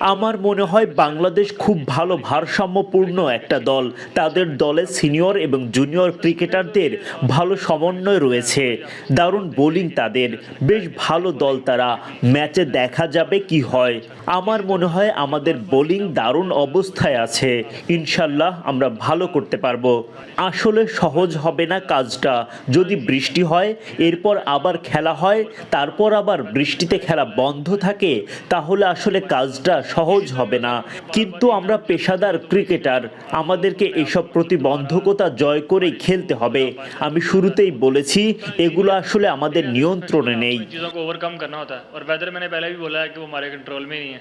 আমার মনে হয় বাংলাদেশ খুব ভালো ভারসাম্যপূর্ণ একটা দল। তাদের দলে সিনিয়র এবং জুনিয়র ক্রিকেটারদের ভালো সমন্বয় রয়েছে। দারুণ বোলিং তাদের। বেশ ভালো দল তারা। ম্যাচে দেখা যাবে কি হয়। আমার মনে হয় আমাদের বোলিং দারুণ অবস্থায় আছে। ইনশাল্লাহ আমরা ভালো করতে পারব। আসলে সহজ হবে না কাজটা। যদি বৃষ্টি হয়, এরপর আবার খেলা হয়, তারপর আবার বৃষ্টিতে খেলা বন্ধ থাকে, তাহলে আসলে কাজটা সহজ হবে না। কিন্তু আমরা পেশাদার ক্রিকেটার, আমাদেরকে এসব প্রতিবন্ধকতা জয় করেই খেলতে হবে। আমি শুরুতেই বলেছি, এগুলো আসলে আমাদের নিয়ন্ত্রণে নেই। ওভারকাম করনা হতা আর ওয়েদার মানে পহলে ভি বোলা কন্ট্রোল মে নেই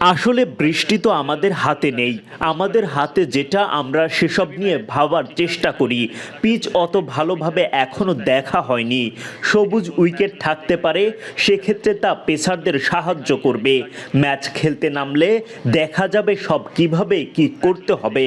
আসলে বৃষ্টি তো আমাদের হাতে নেই। আমাদের হাতে যেটা আমরা সেসব নিয়ে ভাবার চেষ্টা করি। পিচ অত ভালোভাবে এখনও দেখা হয়নি। সবুজ উইকেট থাকতে পারে সেক্ষেত্রে তা পেসারদের সাহায্য করবে। ম্যাচ খেলতে নামলে দেখা যাবে সব কীভাবে কি করতে হবে।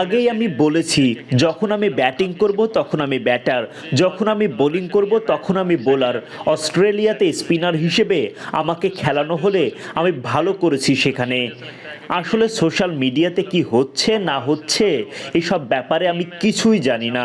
আগেই আমি বলেছি যখন আমি ব্যাটিং করব তখন আমি ব্যাটার যখন আমি বোলিং করব তখন আমি বোলার অস্ট্রেলিয়াতে স্পিনার হিসেবে আমাকে খেলানো হলে আমি ভালো করেছি সেখানে। আসলে সোশ্যাল মিডিয়াতে কি হচ্ছে না হচ্ছে এসব ব্যাপারে আমি কিছুই জানি না।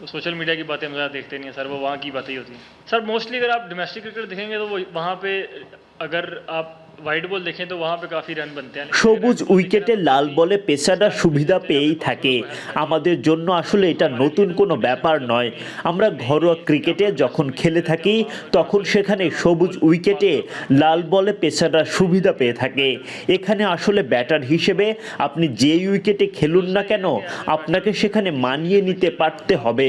وہ سوشل میڈیا کی باتیں ہم زیادہ دیکھتے نہیں ہیں، سر، وہ وہاں کی باتیں ہی ہوتی ہیں۔ سر موسٹلی اگر آپ ڈومیسٹک کرکٹ دیکھیں گے تو وہ وہاں پہ اگر آپ সবুজ উইকেটে লাল বলে পেশাটা সুবিধা পেয়েই থাকে। আমাদের জন্য আসলে এটা নতুন কোনো ব্যাপার নয়। আমরা ঘরোয়া ক্রিকেটে যখন খেলে থাকি তখন সেখানে সবুজ উইকেটে লাল বলে পেশাটা সুবিধা পেয়ে থাকে। এখানে আসলে ব্যাটার হিসেবে আপনি যেই উইকেটে খেলুন না কেন আপনাকে সেখানে মানিয়ে নিতে পারতে হবে।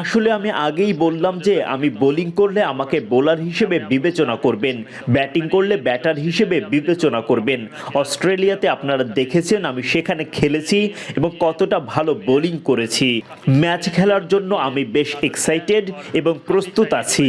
আসলে আমি আগেই বললাম যে আমি বোলিং করলে আমাকে বোলার হিসেবে বিবেচনা করবেন ব্যাটিং করলে ব্যাটার হিসেবে বিবেচনা করবেন। অস্ট্রেলিয়াতে আপনারা দেখেছেন আমি সেখানে খেলেছি এবং কতটা ভালো বোলিং করেছি। ম্যাচ খেলার জন্য আমি বেশ এক্সাইটেড এবং প্রস্তুত আছি।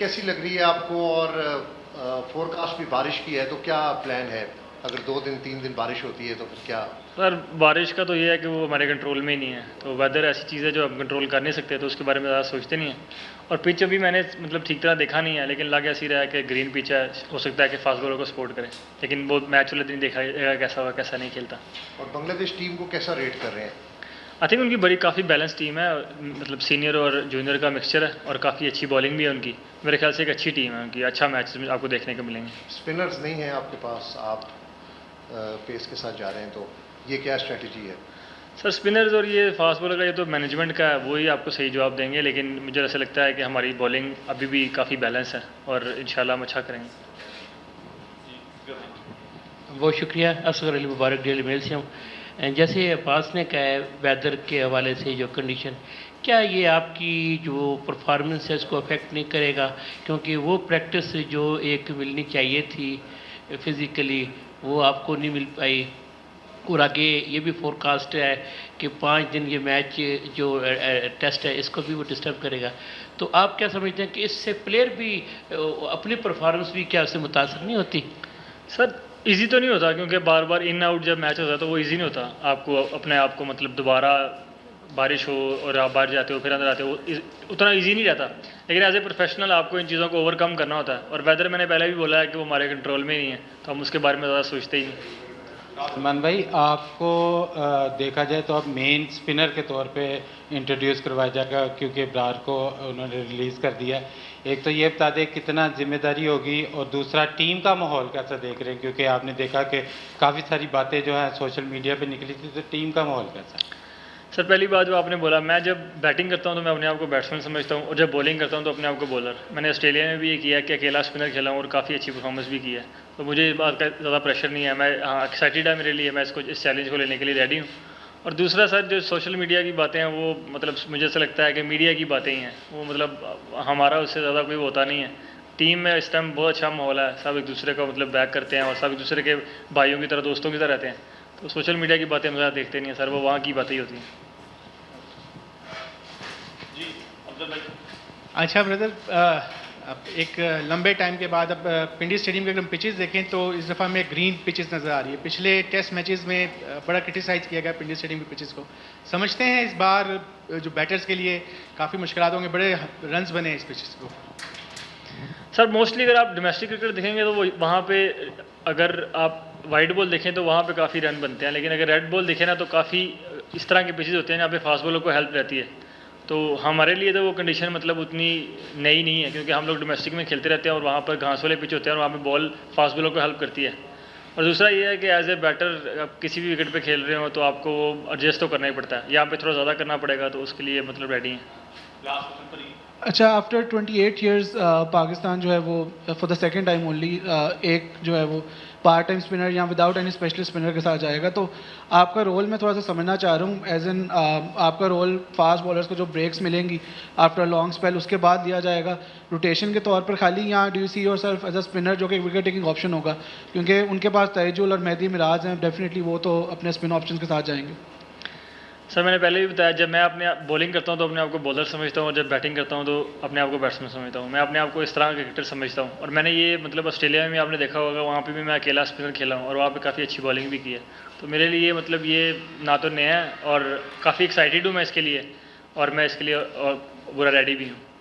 কেসি فور کاسٹ بھی بارش کی ہے تو کیا پلان ہے؟ اگر دو دن تین دن بارش ہوتی ہے تو پھر کیا؟ سر بارش کا تو یہ ہے کہ وہ ہمارے کنٹرول میں ہی نہیں ہے۔ تو ویدر ایسی چیز ہے جو ہم کنٹرول کر نہیں سکتے تو اس کے بارے میں زیادہ سوچتے نہیں ہیں۔ اور پچ ابھی میں نے مطلب ٹھیک طرح دیکھا نہیں ہے لیکن لگ ایسی رہا ہے کہ گرین پچ ہے ہو سکتا ہے کہ فاسٹ بولر کو سپورٹ کرے لیکن وہ میچ والے دن دیکھا کیسا ہوا کیسا نہیں کھیلتا۔ اور بنگلہ دیش ٹیم کو کیسا ریٹ کر رہے ہیں؟ آئی تھنک ان کی بڑی کافی بیلنس ٹیم ہے مطلب سینئر اور جونیئر کا مکسچر ہے اور کافی اچھی بالنگ بھی ہے ان کی میرے خیال سے ایک اچھی ٹیم ہے ان کی اچھا میچ آپ کو دیکھنے کو ملیں گے اسپنرز نہیں ہیں آپ کے پاس آپ پیس کے ساتھ جا رہے ہیں تو یہ کیا اسٹریٹجی ہے سر اسپنرز اور یہ فاسٹ بالر کا یہ تو مینجمنٹ کا ہے وہی آپ کو صحیح جواب دیں گے لیکن مجھے ایسا لگتا ہے کہ ہماری بالنگ ابھی بھی کافی بیلنس ہے اور ان شاء اللہ ہم اچھا کریں گے بہت شکریہ اصغر علی مبارک ڈیلی میل سے ہوں جیسے عباس نے کہا ہے ویدر کے حوالے سے جو کنڈیشن کیا یہ آپ کی جو پرفارمنس ہے اس کو افیکٹ نہیں کرے گا؟ کیونکہ وہ پریکٹس جو ایک ملنی چاہیے تھی فزیکلی وہ آپ کو نہیں مل پائی۔ اور آگے یہ بھی فور کاسٹ ہے کہ پانچ دن یہ میچ جو ٹیسٹ ہے، اس کو بھی وہ ڈسٹرب کرے گا۔ تو آپ کیا سمجھتے ہیں کہ اس سے پلیئر بھی، اپنی پرفارمنس بھی کیا اس سے متاثر نہیں ہوتی؟ سر ایزی تو نہیں ہوتا کیونکہ بار بار ان آؤٹ جب میچ ہوتا تو وہ ایزی نہیں ہوتا۔ آپ کو اپنے آپ کو مطلب دوبارہ بارش ہو اور آپ باہر جاتے ہو، پھر اندر آتے ہو اتنا ایزی نہیں رہتا۔ لیکن ایز اے پروفیشنل آپ کو ان چیزوں کو اوور کم کرنا ہوتا ہے۔ اور ویدر میں نے پہلے بھی بولا ہے کہ وہ ہمارے کنٹرول میں نہیں ہے، تو ہم اس کے بارے میں زیادہ سوچتے ہی نہیں۔ سلمان بھائی، آپ کو دیکھا جائے تو آپ مین اسپنر کے طور پہ انٹروڈیوس کروایا جائے گا کیونکہ برار کو انہوں نے ریلیز کر دیا ایک تو یہ بتا دیں کتنا ذمہ داری ہوگی اور دوسرا، ٹیم کا ماحول کیسا دیکھ رہے ہیں؟ کیونکہ آپ نے دیکھا کہ کافی ساری باتیں جو ہیں سوشل میڈیا پہ نکلی تھی، تو ٹیم کا ماحول کیسا سر، پہلی بات جو آپ نے بولا، میں جب بیٹنگ کرتا ہوں تو میں اپنے آپ کو بیٹسمین سمجھتا ہوں اور جب بولنگ کرتا ہوں تو اپنے آپ کو بولر میں نے آسٹریلیا میں بھی یہ کیا کہ اکیلا اسپنر کھیلا ہوں اور کافی اچھی پرفارمنس بھی کی ہے۔ تو مجھے اس بات کا زیادہ پریشر نہیں ہے۔ میں ہاں ایکسائٹیڈ ہے میرے لیے۔ میں اس کو، اس چیلنج کو لینے کے لیے ریڈی ہوں۔ اور دوسرا سر، جو سوشل میڈیا کی باتیں ہیں، وہ مطلب مجھے ایسا لگتا ہے کہ میڈیا کی باتیں ہی ہیں۔ وہ مطلب ہمارا اس سے زیادہ کوئی ہوتا نہیں ہے۔ ٹیم میں اس ٹائم بہت اچھا ماحول ہے۔ سب ایک دوسرے کا مطلب بیک کرتے ہیں اور سب ایک دوسرے کے بھائیوں کی طرح، دوستوں کی طرح رہتے ہیں۔ تو سوشل میڈیا کی باتیں ہم زیادہ دیکھتے نہیں ہیں سر وہ وہاں کی باتیں ہی ہوتی ہیں۔ جی اچھا بردر اب ایک لمبے ٹائم کے بعد اب پنڈی اسٹیڈیم کے اگر ہم پچز دیکھیں تو اس دفعہ ہمیں گرین پچز نظر آ رہی ہے۔ پچھلے ٹیسٹ میچز میں بڑا کرٹیسائز کیا گیا پنڈی اسٹیڈیم کے پچز کو۔ سمجھتے ہیں اس بار جو بیٹرز کے لیے کافی مشکلات ہوں گے بڑے رنز بنے اس پچز کو۔ سر موسٹلی اگر آپ ڈومیسٹک کرکٹ دیکھیں گے تو وہاں پہ اگر آپ وائٹ بال دیکھیں تو وہاں پہ کافی رن بنتے ہیں لیکن اگر ریڈ بال دیکھیں نا تو کافی اس طرح کے پچیز ہوتے ہیں جہاں پہ فاسٹ بالر کو ہیلپ رہتی ہے۔ تو ہمارے لیے تو وہ کنڈیشن مطلب اتنی نئی نہیں ہے کیونکہ ہم لوگ ڈومیسٹک میں کھیلتے رہتے ہیں اور وہاں پر گھاس والے پچ ہوتے ہیں اور وہاں پہ بال فاسٹ بالر کو ہیلپ کرتی ہے۔ اور دوسرا یہ ہے کہ ایز اے بیٹر آپ کسی بھی وکٹ پہ کھیل رہے ہو تو آپ کو وہ ایڈجسٹ تو کرنا ہی پڑتا ہے یہاں پہ تھوڑا زیادہ کرنا پڑے گا تو اس کے لیے مطلب ریڈی ہیں۔ اچھا after twenty eight years Pakistan جو ہے وہ for the second time only ایک جو ہے وہ پارٹ ٹائم اسپنر یا وداؤٹ اینی اسپیشل اسپنر کے ساتھ جائے گا، تو آپ کا رول میں تھوڑا سا سمجھنا چاہ رہا ہوں ایز ان آپ کا رول فاسٹ بالرس کو جو بریکس ملیں گی آفٹر لانگ اسپیل اس کے بعد دیا جائے گا۔ روٹیشن کے طور پر خالی یہاں ڈیو سی اور سیلف ایز اے اسپنر جو کہ وکٹ ٹیکنگ آپشن ہوگا، کیونکہ ان کے پاس تیجول اور مہدی مراج ہیں ڈیفینیٹلی وہ تو اپنے اسپن آپشن کے ساتھ جائیں گے۔ سر، میں نے پہلے بھی بتایا، جب میں اپنے بولنگ کرتا ہوں تو اپنے آپ کو بالر سمجھتا ہوں اور جب بیٹنگ کرتا ہوں تو اپنے آپ کو بیٹسمین سمجھتا ہوں۔ میں اپنے آپ کو اس طرح کا کرکٹر سمجھتا ہوں۔ اور میں نے یہ مطلب آسٹریلیا میں آپ نے دیکھا ہوگا، وہاں پہ بھی میں اکیلا اسپنر کھیلا ہوں اور وہاں پہ کافی اچھی بالنگ بھی کی ہے۔ تو میرے لیے مطلب یہ نہ تو نیا ہے اور کافی ایکسائٹیڈ ہوں میں اس کے لیے اور میں اس کے لیے اور برا ریڈی بھی ہوں۔